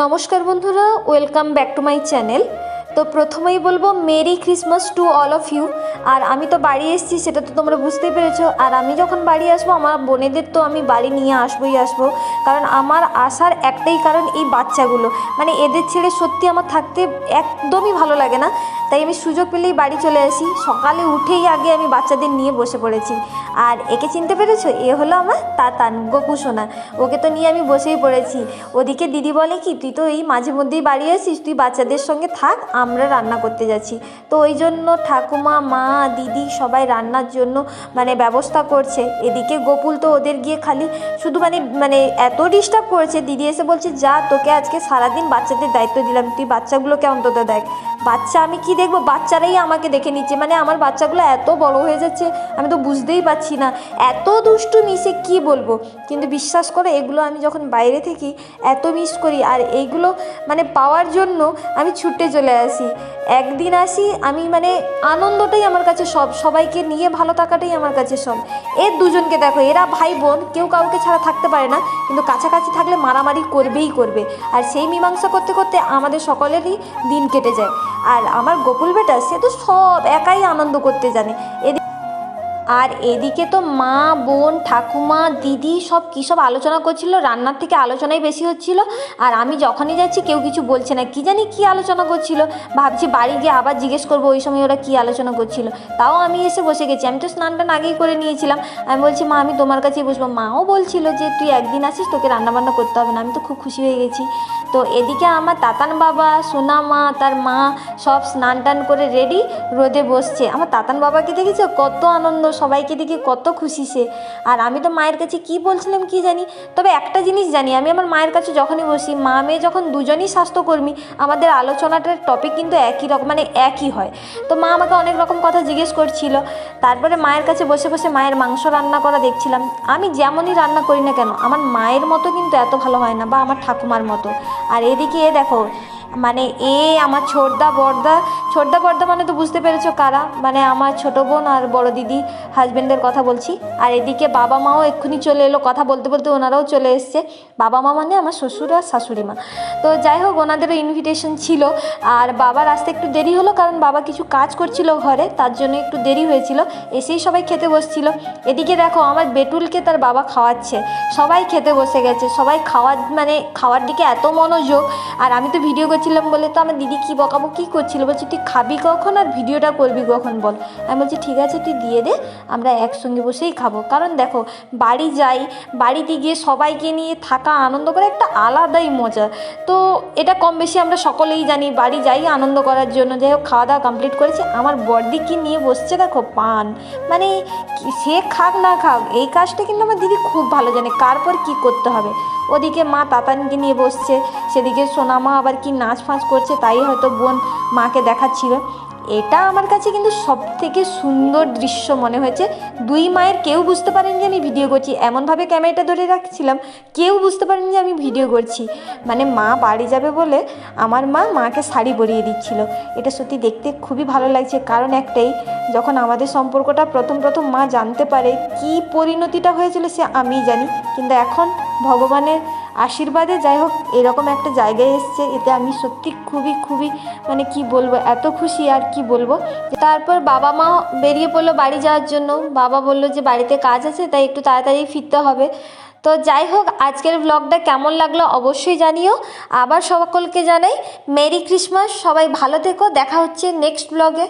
নমস্কার বন্ধুরা welcome back to my channel তো প্রথমেই বলব, merry Christmas to all of you. আর আমি তো বাড়ি এসেছি, সেটা তো তোমরা বুঝতেই পেরেছ। আর আমি যখন বাড়ি আসব, আমার বোনেদের তো আমি বাড়ি নিয়ে আসবোই আসব। কারণ আমার আসার একটাই কারণ এই বাচ্চাগুলো। মানে এদের ছেড়ে সত্যি আমার থাকতে একদমই ভালো লাগে না। তাই আমি সুযোগ পেলেই বাড়ি চলে আসি। সকালে উঠেই আগে আমি বাচ্চাদের নিয়ে বসে পড়েছি। আর একে চিনতে পেরেছ? এ হলো আমার তাতান, গোপু সোনা। ওকে তো নিয়ে আমি বসেই পড়েছি। ওদিকে দিদি বলে কি, তুই তো এই মাঝে মধ্যেই বাড়ি আসিস, তুই বাচ্চাদের সঙ্গে থাক, আমরা রান্না করতে যাচ্ছি। তো ওই জন্য ঠাকুমা, মা, দিদি সবাই রান্নার জন্য মানে ব্যবস্থা করছে। এদিকে গোপুল তো ওদের গিয়ে খালি শুধু মানে মানে এত ডিস্টার্ব করেছে, দিদি এসে বলছে, যা, তোকে আজকে সারাদিন বাচ্চাদের দায়িত্ব দিলাম। তুই বাচ্চাগুলোকে অন্তত দেখ। বাচ্চা, আমি কি দেখব? বাচ্চারাই আমাকে দেখে নিচ্ছে। মানে আমার বাচ্চাগুলো এত বড় হয়ে যাচ্ছে, আমি তো বুঝতেই পারছি না। এত দুষ্টু মিশে কি বলব? কিন্তু বিশ্বাস করে, এগুলো আমি যখন বাইরে থাকি এত মিস করি, আর এইগুলো মানে পাওয়ার জন্য আমি ছুটে চলে আসি। একদিন আসি, আমি মানে আনন্দটাই আমার কাছে সব, সবাইকে নিয়ে ভালো থাকাটাই আমার কাছে সব। এর দুজনকে দেখো, এরা ভাই বোন, কেউ কাউকে ছাড়া থাকতে পারে না, কিন্তু কাছাকাছি থাকলে মারামারি করবেই করবে। আর সেই মীমাংসা করতে করতে আমাদের সকলেরই দিন কেটে যায়। আর আমার গোকুল বেটা সে তো সব একাই আনন্দ করতে জানে। এদিকে আর এদিকে তো মা, বোন, ঠাকুমা, দিদি সব কী সব আলোচনা করছিল, রান্নার থেকে আলোচনাই বেশি হচ্ছিল। আর আমি যখনই যাচ্ছি কেউ কিছু বলছে না, কি জানি কি আলোচনা করছিল। ভাবছি বাড়ি গিয়ে আবার জিজ্ঞেস করব ওই সময় ওরা কি আলোচনা করছিল। তাও আমি এসে বসে গেছি, আমি তো স্নান টান আগেই করে নিয়েছিলাম। আমি বলছি, মা, আমি তোমার কাছেই বসবো। মাও বলছিল যে, তুই একদিন আসিস, তোকে রান্নাবান্না করতে হবে। না, আমি তো খুব খুশি হয়ে গেছি। তো এদিকে আমার তাতান বাবা সোনা মা তার মা সব স্নান টান করে রেডি, রোদে বসছে। আমার তাতান বাবাকে দেখেছ? কত আনন্দ সবাইকে দেখে কত খুশি সে। আর আমি তো মায়ের কাছে কি বলছিলাম কি জানি? তবে একটা জিনিস জানি, আমি আমার মায়ের কাছে যখনই বসি, মা মেয়ে যখন দুজনই স্বাস্থ্যকর্মী, আমাদের আলোচনাটার টপিক কিন্তু একই রকম মানে একই হয়। তো মা আমাকে অনেক রকম কথা জিজ্ঞেস করছিল, তারপরে মায়ের কাছে বসে বসে মায়ের মাংস রান্না করা দেখছিলাম। আমি যেমনই রান্না করি না কেন, আমার মায়ের মতো কিন্তু এত ভালো হয় না, বা আমার ঠাকুমার মতো। আর এদিকে দেখো মানে এ, আমার ছোটদা বড়দা ছোটদা বড়দা মানে তো বুঝতে পেরেছ কারা? মানে আমার ছোট বোন আর বড় দিদি হাজবেন্ডের কথা বলছি। আর এদিকে বাবা মাও এক্ষুনি চলে এলো, কথা বলতে বলতে ওনারাও চলে এসছে। বাবা মা মানে আমার শ্বশুর আর শাশুড়ি মা। তো যাই হোক, ওনাদেরও ইনভিটেশন ছিল। আর বাবার আসতে একটু দেরি হলো, কারণ বাবা কিছু কাজ করছিল ঘরে, তার জন্য একটু দেরি হয়েছিল। এসেই সবাই খেতে বসছিল। এদিকে দেখো, আমার বেটুলকে তার বাবা খাওয়াচ্ছে। সবাই খেতে বসে গেছে। সবাই খাওয়ার মানে খাওয়ার দিকে এত মনোযোগ। আর আমি তো ভিডিও করছিলাম বলে তো আমার দিদি কি বকাবো কি করছিল? বলছি, তুই খাবি কখন আর ভিডিওটা করবি কখন বল? আমি বলছি, ঠিক আছে, তুই দিয়ে দে, আমরা একসঙ্গে বসেই খাব। কারণ দেখো, বাড়ি যাই, বাড়িতে গিয়ে সবাইকে নিয়ে থাকা আনন্দ করে একটা আলাদাই মজা। তো এটা কম বেশি আমরা সকলেই জানি, বাড়ি যাই আনন্দ করার জন্য। যাই হোক, খাওয়া দাওয়া কমপ্লিট করেছি। আমার বড়দিকে নিয়ে বসছে দেখো, পান। মানে সে খাক না খাক, এই কাজটা কিন্তু আমার দিদি খুব ভালো জানে, কার পর কী করতে হবে? ওদিকে মা তাতানকে নিয়ে বসছে, সেদিকে সোনামা আবার কি নাচ ফাঁচ করছে, তাই হয়তো বোন মাকে দেখাচ্ছিল। এটা আমার কাছে কিন্তু সব থেকে সুন্দর দৃশ্য মনে হয়েছে। দুই মায়ের কেউ বুঝতে পারেন যে আমি ভিডিও করছি। এমনভাবে ক্যামেরাটা ধরে রাখছিলাম, কেউ বুঝতে পারেন যে আমি ভিডিও করছি। মানে মা বাড়ি যাবে বলে আমার মা মাকে শাড়ি পরিয়ে দিচ্ছিল। এটা সত্যি দেখতে খুবই ভালো লাগছে। কারণ একটাই, যখন আমাদের সম্পর্কটা প্রথম প্রথম মা জানতে পারে কি পরিণতিটা হয়েছিল সে আমিই জানি। কিন্তু এখন ভগবানের আশীর্বাদে যাই হোক এরকম একটা জায়গায় এসছে, এতে আমি সত্যি খুবই খুবই মানে কি বলব, এত খুশি আর কি বলব। তারপর বাবা মা বেরিয়ে পড়ল বাড়ি যাওয়ার জন্য। বাবা বলল যে, বাড়িতে কাজ আছে, তাই একটু তাড়াতাড়ি ফিরতে হবে। তো যাই হোক আজকের ব্লগটা কেমন লাগল অবশ্যই জানিও। আবার সকলকে জানাই, মেরি ক্রিসমাস, সবাই ভালো থেকো, দেখা হচ্ছে নেক্সট ব্লগে